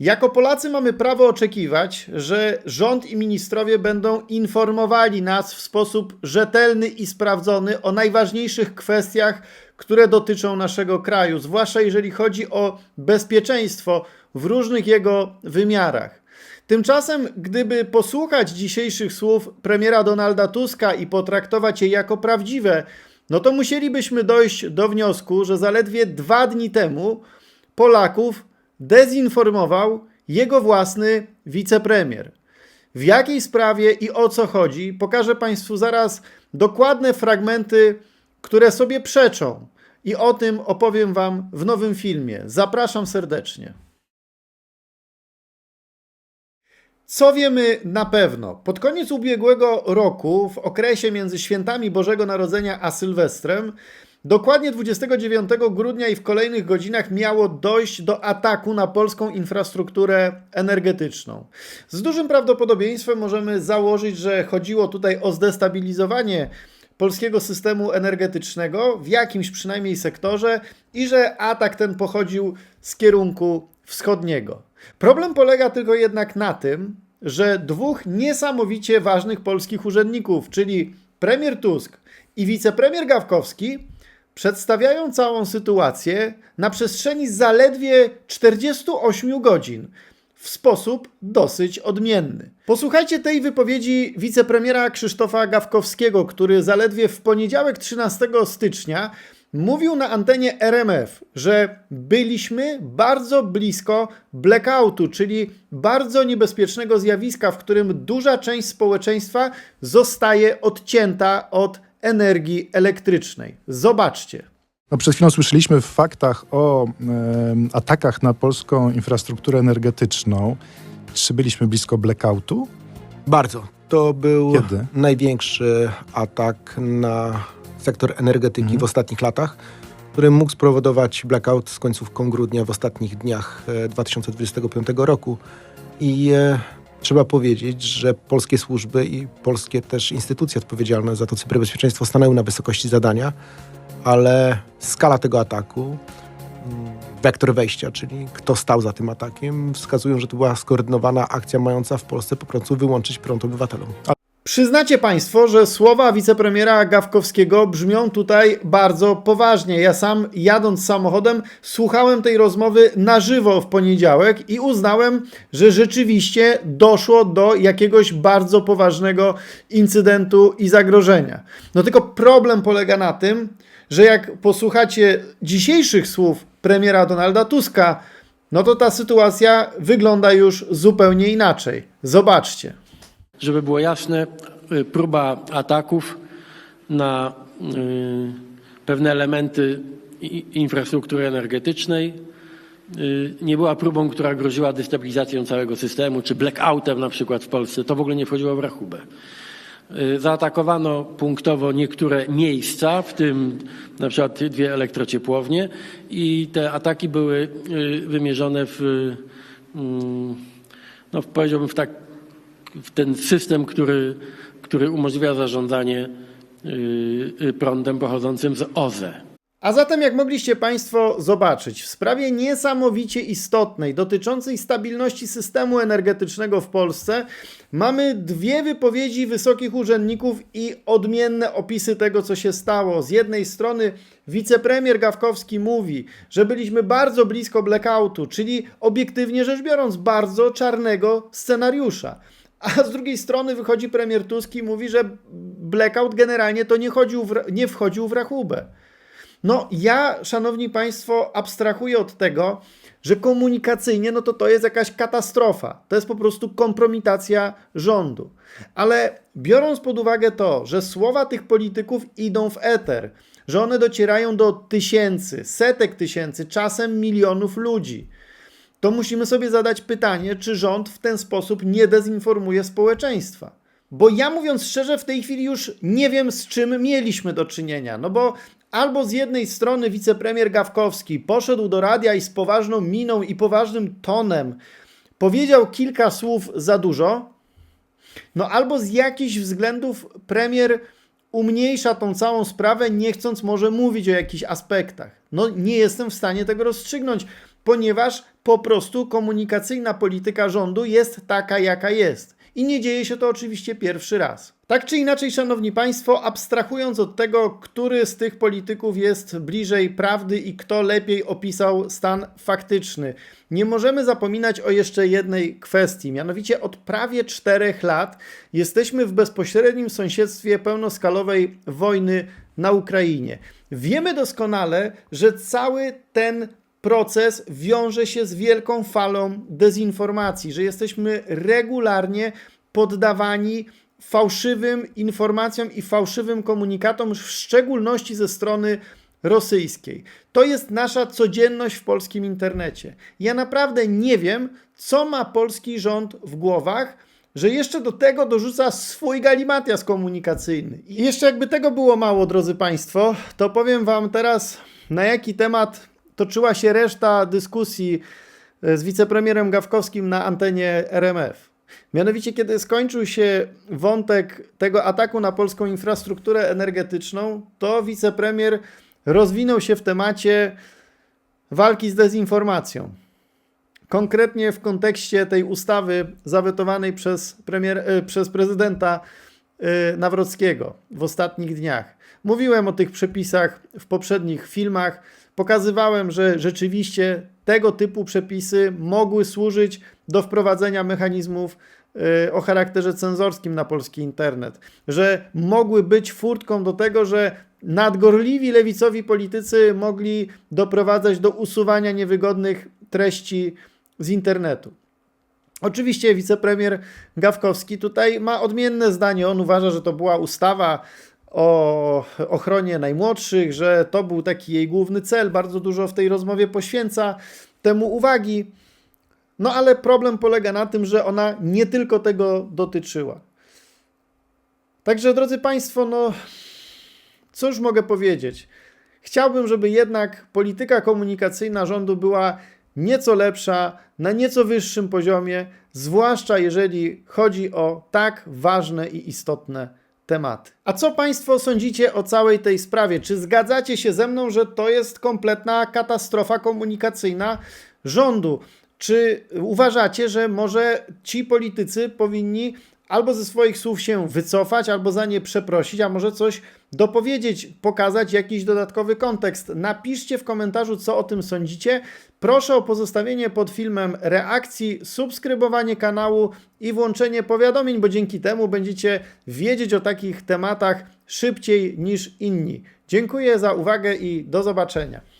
Jako Polacy mamy prawo oczekiwać, że rząd i ministrowie będą informowali nas w sposób rzetelny i sprawdzony o najważniejszych kwestiach, które dotyczą naszego kraju, zwłaszcza jeżeli chodzi o bezpieczeństwo w różnych jego wymiarach. Tymczasem, gdyby posłuchać dzisiejszych słów premiera Donalda Tuska i potraktować je jako prawdziwe, no to musielibyśmy dojść do wniosku, że zaledwie dwa dni temu Polaków dezinformował jego własny wicepremier. W jakiej sprawie i o co chodzi, pokażę Państwu zaraz dokładne fragmenty, które sobie przeczą. I o tym opowiem Wam w nowym filmie. Zapraszam serdecznie. Co wiemy na pewno? Pod koniec ubiegłego roku, w okresie między świętami Bożego Narodzenia a Sylwestrem, dokładnie 29 grudnia i w kolejnych godzinach miało dojść do ataku na polską infrastrukturę energetyczną. Z dużym prawdopodobieństwem możemy założyć, że chodziło tutaj o zdestabilizowanie polskiego systemu energetycznego w jakimś przynajmniej sektorze i że atak ten pochodził z kierunku wschodniego. Problem polega tylko jednak na tym, że dwóch niesamowicie ważnych polskich urzędników, czyli premier Tusk i wicepremier Gawkowski, przedstawiają całą sytuację na przestrzeni zaledwie 48 godzin w sposób dosyć odmienny. Posłuchajcie tej wypowiedzi wicepremiera Krzysztofa Gawkowskiego, który zaledwie w poniedziałek 13 stycznia mówił na antenie RMF, że byliśmy bardzo blisko blackoutu, czyli bardzo niebezpiecznego zjawiska, w którym duża część społeczeństwa zostaje odcięta od energii elektrycznej. Zobaczcie. No, przed chwilą słyszeliśmy w faktach o em, atakach na polską infrastrukturę energetyczną. Czy byliśmy blisko blackoutu? Bardzo. To był Kiedy? największy atak na sektor energetyki w ostatnich latach, który mógł spowodować blackout z końcówką grudnia w ostatnich dniach e, 2025 roku. I e, trzeba powiedzieć, że polskie służby i polskie też instytucje odpowiedzialne za to cyberbezpieczeństwo stanęły na wysokości zadania, ale skala tego ataku, mm, wektor wejścia, czyli kto stał za tym atakiem, wskazują, że to była skoordynowana akcja mająca w Polsce po prostu wyłączyć prąd obywatelom. Przyznacie Państwo, że słowa wicepremiera Gawkowskiego brzmią tutaj bardzo poważnie. Ja sam jadąc samochodem słuchałem tej rozmowy na żywo w poniedziałek i uznałem, że rzeczywiście doszło do jakiegoś bardzo poważnego incydentu i zagrożenia. No tylko problem polega na tym, że jak posłuchacie dzisiejszych słów premiera Donalda Tuska, no to ta sytuacja wygląda już zupełnie inaczej. Zobaczcie. Żeby było jasne, y, próba ataków na y, pewne elementy infrastruktury energetycznej y, nie była próbą, która groziła destabilizacją całego systemu, czy blackoutem na przykład w Polsce. To w ogóle nie wchodziło w rachubę. Zaatakowano punktowo niektóre miejsca, w tym na przykład dwie elektrociepłownie i te ataki były wymierzone w, mm, no powiedziałbym w tak w ten system, który, który umożliwia zarządzanie y, y, prądem pochodzącym z OZE. A zatem, jak mogliście Państwo zobaczyć, w sprawie niesamowicie istotnej, dotyczącej stabilności systemu energetycznego w Polsce, mamy dwie wypowiedzi wysokich urzędników i odmienne opisy tego, co się stało. Z jednej strony wicepremier Gawkowski mówi, że byliśmy bardzo blisko blackoutu, czyli obiektywnie rzecz biorąc, bardzo czarnego scenariusza. A z drugiej strony wychodzi premier Tusk i mówi, że blackout generalnie to nie, chodził nie wchodził w rachubę. No, ja, szanowni państwo, abstrahuję od tego, że komunikacyjnie, no to to jest jakaś katastrofa. To jest po prostu kompromitacja rządu. Ale biorąc pod uwagę to, że słowa tych polityków idą w eter, że one docierają do tysięcy, setek tysięcy, czasem milionów ludzi, to musimy sobie zadać pytanie, czy rząd w ten sposób nie dezinformuje społeczeństwa. Bo ja mówiąc szczerze, w tej chwili już nie wiem, z czym mieliśmy do czynienia. No bo albo z jednej strony wicepremier Gawkowski poszedł do radia i z poważną miną i poważnym tonem powiedział kilka słów za dużo, no albo z jakichś względów premier umniejsza tą całą sprawę, nie chcąc może mówić o jakichś aspektach. No nie jestem w stanie tego rozstrzygnąć. Ponieważ po prostu komunikacyjna polityka rządu jest taka, jaka jest. I nie dzieje się to oczywiście pierwszy raz. Tak czy inaczej, szanowni państwo, abstrahując od tego, który z tych polityków jest bliżej prawdy i kto lepiej opisał stan faktyczny, nie możemy zapominać o jeszcze jednej kwestii. Mianowicie od prawie czterech lat jesteśmy w bezpośrednim sąsiedztwie pełnoskalowej wojny na Ukrainie. Wiemy doskonale, że cały ten proces wiąże się z wielką falą dezinformacji, że jesteśmy regularnie poddawani fałszywym informacjom i fałszywym komunikatom, w szczególności ze strony rosyjskiej. To jest nasza codzienność w polskim internecie. Ja naprawdę nie wiem, co ma polski rząd w głowach, że jeszcze do tego dorzuca swój galimatias komunikacyjny. I jeszcze jakby tego było mało, drodzy Państwo, to powiem Wam teraz, na jaki temat toczyła się reszta dyskusji e, z wicepremierem Gawkowskim na antenie RMF. Mianowicie, kiedy skończył się wątek tego ataku na polską infrastrukturę energetyczną, to wicepremier rozwinął się w temacie walki z dezinformacją. Konkretnie w kontekście tej ustawy zawetowanej przez, premier, e, przez prezydenta Nawrockiego w ostatnich dniach. Mówiłem o tych przepisach w poprzednich filmach. Pokazywałem, że rzeczywiście tego typu przepisy mogły służyć do wprowadzenia mechanizmów e, o charakterze cenzorskim na polski internet, że mogły być furtką do tego, że nadgorliwi lewicowi politycy mogli doprowadzać do usuwania niewygodnych treści z internetu. Oczywiście wicepremier Gawkowski tutaj ma odmienne zdanie. On uważa, że to była ustawa o ochronie najmłodszych, że to był taki jej główny cel. Bardzo dużo w tej rozmowie poświęca temu uwagi. No ale problem polega na tym, że ona nie tylko tego dotyczyła. Także, drodzy Państwo, no cóż mogę powiedzieć? Chciałbym, żeby jednak polityka komunikacyjna rządu była nieco lepsza, na nieco wyższym poziomie, zwłaszcza jeżeli chodzi o tak ważne i istotne tematy. A co Państwo sądzicie o całej tej sprawie? Czy zgadzacie się ze mną, że to jest kompletna katastrofa komunikacyjna rządu? Czy uważacie, że może ci politycy powinni albo ze swoich słów się wycofać, albo za nie przeprosić, a może coś dopowiedzieć, pokazać jakiś dodatkowy kontekst. Napiszcie w komentarzu, co o tym sądzicie. Proszę o pozostawienie pod filmem reakcji, subskrybowanie kanału i włączenie powiadomień, bo dzięki temu będziecie wiedzieć o takich tematach szybciej niż inni. Dziękuję za uwagę i do zobaczenia.